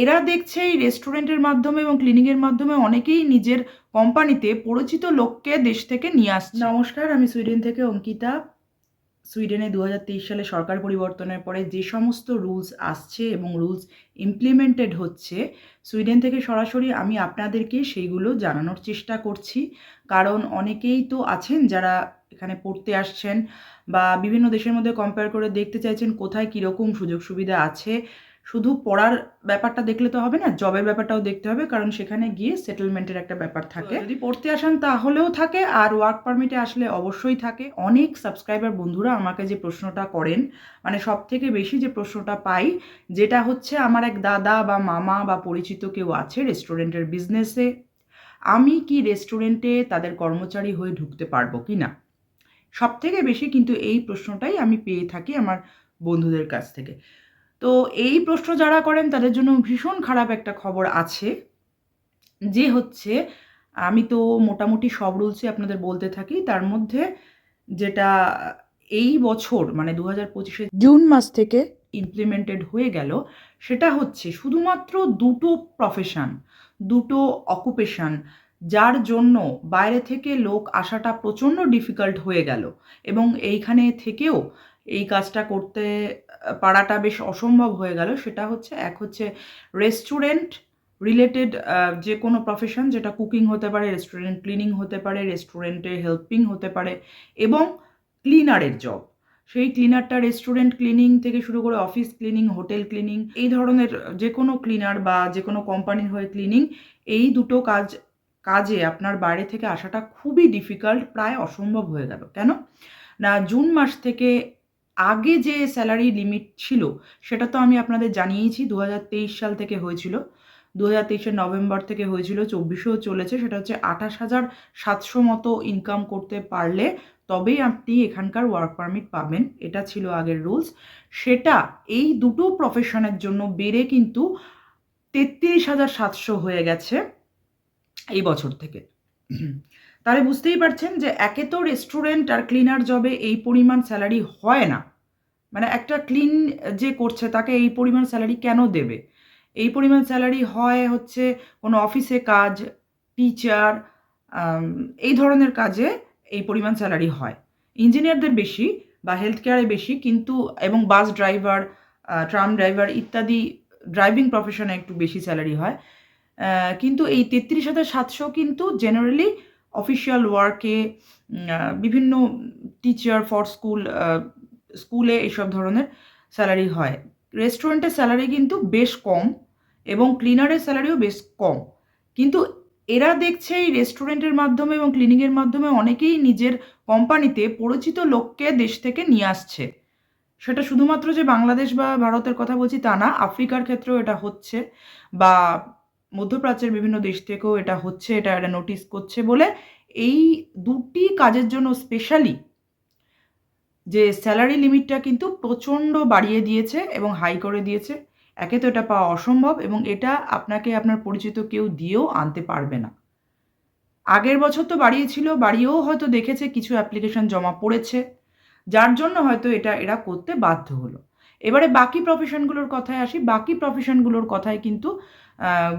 এরা দেখছে এই রেস্টুরেন্টের মাধ্যমে এবং ক্লিনিকের মাধ্যমে অনেকেই নিজের কোম্পানিতে পরিচিত লোককে দেশ থেকে নিয়ে আসছে। নমস্কার, আমি সুইডেন থেকে অঙ্কিতা। সুইডেনে দু হাজার তেইশ সালে সরকার পরিবর্তনের পরে যে সমস্ত রুলস আসছে এবং রুলস ইমপ্লিমেন্টেড হচ্ছে, সুইডেন থেকে সরাসরি আমি আপনাদেরকে সেইগুলো জানানোর চেষ্টা করছি। কারণ অনেকেই তো আছেন যারা এখানে পড়তে আসছেন বা বিভিন্ন দেশের মধ্যে কম্পেয়ার করে দেখতে চাইছেন কোথায় কীরকম সুযোগ সুবিধা আছে শুধু পড়ার ব্যাপারটা দেখলে তো হবে না জবের ব্যাপারটাও দেখতে হবে কারণ সেখানে গিয়ে সেটেলমেন্টের একটা ব্যাপার থাকে। যদি পড়তে আসেন তাহলেও থাকে আর ওয়ার্ক পারমিটে আসলে অবশ্যই থাকে। অনেক সাবস্ক্রাইবার বন্ধুরা আমাকে যে প্রশ্নটা করেন মানে সব থেকে বেশি যে প্রশ্নটা পাই যেটা হচ্ছে আমার এক দাদা বা মামা বা পরিচিত কেউ আছে রেস্টুরেন্টের বিজনেসে আমি কি রেস্টুরেন্টে তাদের কর্মচারী হয়ে ঢুকতে পারব কি না? সব থেকে বেশি কিন্তু এই প্রশ্নটাই আমি পেয়ে থাকি আমার বন্ধুদের কাছ থেকে। তো এই প্রশ্ন যারা করেন, তাদের জন্য ভীষণ খারাপ একটা খবর আছে, যে হচ্ছে, আমি তো মোটামুটি সব রুলসই আপনাদের বলতে থাকি। তার মধ্যে যেটা এই বছর মানে দু হাজার পঁচিশে জুন মাস থেকে ইমপ্লিমেন্টেড হয়ে গেল, সেটা হচ্ছে শুধুমাত্র দুটো প্রফেশন দুটো অকুপেশন যার জন্য বাইরে থেকে লোক আসাটা প্রচণ্ড ডিফিকাল্ট হয়ে গেল। এবং এইখানে থেকেও এই কাজটা করতে পারাটা বেশ অসম্ভব হয়ে গেল। সেটা হচ্ছে, এক হচ্ছে রেস্টুরেন্ট রিলেটেড যে কোনো প্রফেশন যেটা কুকিং হতে পারে রেস্টুরেন্ট ক্লিনিং হতে পারে রেস্টুরেন্টে হেল্পিং হতে পারে এবং ক্লিনারের জব সেই ক্লিনারটা রেস্টুরেন্ট ক্লিনিং থেকে শুরু করে অফিস ক্লিনিং হোটেল ক্লিনিং এই ধরনের যে কোনো ক্লিনার বা যে কোনো কোম্পানির হয়ে ক্লিনিং এই দুটো কাজ, কাজে আপনার বাইরে থেকে আসাটা খুবই ডিফিকাল্ট প্রায় অসম্ভব হয়ে গেল। কেন? না, জুন মাস থেকে আগে যে স্যালারি লিমিট ছিল, সেটা তো আমি আপনাদের জানিয়েছি দু হাজার তেইশ সাল থেকে হয়েছিল। দু হাজার নভেম্বর থেকে হয়েছিল, চব্বিশেও চলেছে, সেটা হচ্ছে আঠাশ হাজার সাতশো মতো ইনকাম করতে পারলে তবেই আপনি এখানকার ওয়ার্ক পারমিট পাবেন। এটা ছিল আগের রুলস সেটা এই দুটো প্রফেশনের জন্য বেড়ে কিন্তু তেত্রিশ হাজার সাতশো হয়ে গেছে এই বছর থেকে। তাহলে বুঝতেই পারছেন যে একে তো রেস্টুরেন্ট আর ক্লিনার জবে এই পরিমাণ স্যালারি হয় না। মানে একটা ক্লিন যে করছে, তাকে এই পরিমাণ স্যালারি কেন দেবে? এই পরিমাণ স্যালারি হয় হচ্ছে কোনো অফিসে কাজ টিচার এই ধরনের কাজে এই পরিমাণ স্যালারি হয়। ইঞ্জিনিয়ারদের বেশি বা হেলথ কেয়ারে বেশি, কিন্তু, এবং বাস ড্রাইভার ট্রাম ড্রাইভার ইত্যাদি ড্রাইভিং প্রফেশনে একটু বেশি স্যালারি হয়। কিন্তু এই তেত্রিশ হাজার সাতশো কিন্তু জেনারেলি অফিসিয়াল ওয়ার্কে বিভিন্ন টিচার ফর স্কুল স্কুলে এইসব ধরনের স্যালারি হয়। রেস্টুরেন্টের স্যালারি কিন্তু বেশ কম এবং ক্লিনারের স্যালারিও বেশ কম। কিন্তু এরা দেখছে এই রেস্টুরেন্টের মাধ্যমে এবং ক্লিনিকের মাধ্যমে অনেকেই নিজের কোম্পানিতে পরিচিত লোককে দেশ থেকে নিয়ে আসছে। সেটা শুধুমাত্র যে বাংলাদেশ বা ভারতের কথা বলছি তা না, আফ্রিকার ক্ষেত্রেও এটা হচ্ছে বা মধ্যপ্রাচ্যের বিভিন্ন দেশ থেকেও এটা হচ্ছে, এটা এটা নোটিস করছে বলে এই দুটি কাজের জন্য স্পেশালি যে স্যালারি লিমিটটা কিন্তু প্রচণ্ড বাড়িয়ে দিয়েছে এবং হাই করে দিয়েছে। একে তো এটা পাওয়া অসম্ভব এবং এটা আপনাকে আপনার পরিচিত কেউ দিয়েও আনতে পারবে না। আগের বছর তো বাড়িয়েছিল, বাড়িয়েও হয়তো দেখেছে, কিছু অ্যাপ্লিকেশন জমা পড়েছে। যার জন্য হয়তো এটা এরা করতে বাধ্য হলো। এবারে বাকি প্রফেশনগুলোর কথায় আসি, বাকি প্রফেশনগুলোর কথায় কিন্তু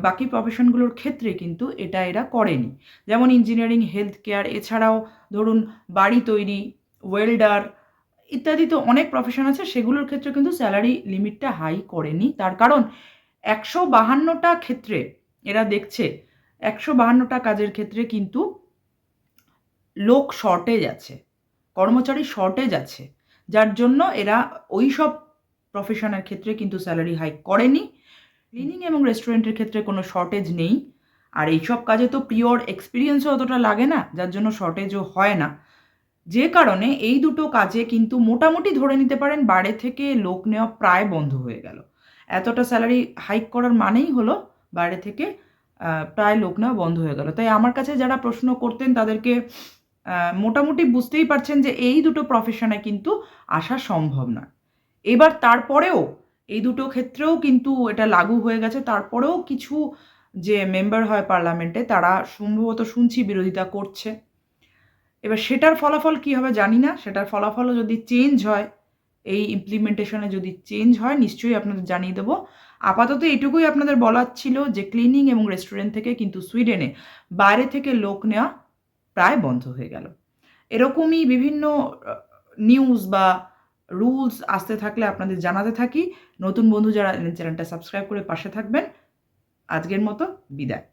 বাকি প্রফেশনগুলোর ক্ষেত্রে কিন্তু এটা এরা করেনি। যেমন ইঞ্জিনিয়ারিং হেলথ কেয়ার এছাড়াও ধরুন বাড়ি তৈরি ওয়েল্ডার ইত্যাদি তো অনেক প্রফেশন আছে, সেগুলোর ক্ষেত্রে কিন্তু স্যালারি লিমিটটা হাই করেনি। তার কারণ একশো বাহান্নটা ক্ষেত্রে এরা দেখছে, একশো বাহান্নটা কাজের ক্ষেত্রে কিন্তু লোক শর্টেজ আছে, কর্মচারী শর্টেজ আছে, যার জন্য এরা ওই সব প্রফেশনের ক্ষেত্রে কিন্তু স্যালারি হাইক করেনি। ক্লিনিং এবং রেস্টুরেন্টের ক্ষেত্রে কোনো শর্টেজ নেই। আর এইসব কাজে তো পিওর এক্সপিরিয়েন্সও অতটা লাগে না, যার জন্য শর্টেজও হয় না। যে কারণে এই দুটো কাজে কিন্তু মোটামুটি ধরে নিতে পারেন বাইরে থেকে লোক নেওয়া প্রায় বন্ধ হয়ে গেল। এতটা স্যালারি হাইক করার মানেই হলো বাইরে থেকে প্রায় লোক নেওয়া বন্ধ হয়ে গেল। তাই আমার কাছে যারা প্রশ্ন করতেন তাদেরকে মোটামুটি বুঝতেই পারছেন যে এই দুটো প্রফেশনে কিন্তু আসা সম্ভব নয়। এবার তারপরেও এই দুটো ক্ষেত্রেও কিন্তু এটা লাগু হয়ে গেছে। তারপরেও কিছু যে মেম্বার হয় পার্লামেন্টে তারা সম্ভবত শুনছি বিরোধিতা করছে। এবার সেটার ফলাফল কী হবে জানি না, সেটার ফলাফলও যদি চেঞ্জ হয়, এই ইমপ্লিমেন্টেশনে যদি চেঞ্জ হয়, নিশ্চয়ই আপনাদের জানিয়ে দেবো। আপাতত এটুকুই আপনাদের বলার ছিল যে ক্লিনিং এবং রেস্টুরেন্ট থেকে কিন্তু সুইডেনে বাইরে থেকে লোক নেওয়া প্রায় বন্ধ হয়ে গেল। এরকমই বিভিন্ন নিউজ বা রুলস আসতে থাকলে আপনাদের জানাতে থাকি। নতুন বন্ধু যারা, চ্যানেলটা সাবস্ক্রাইব করে পাশে থাকবেন। আজকের মতো বিদায়।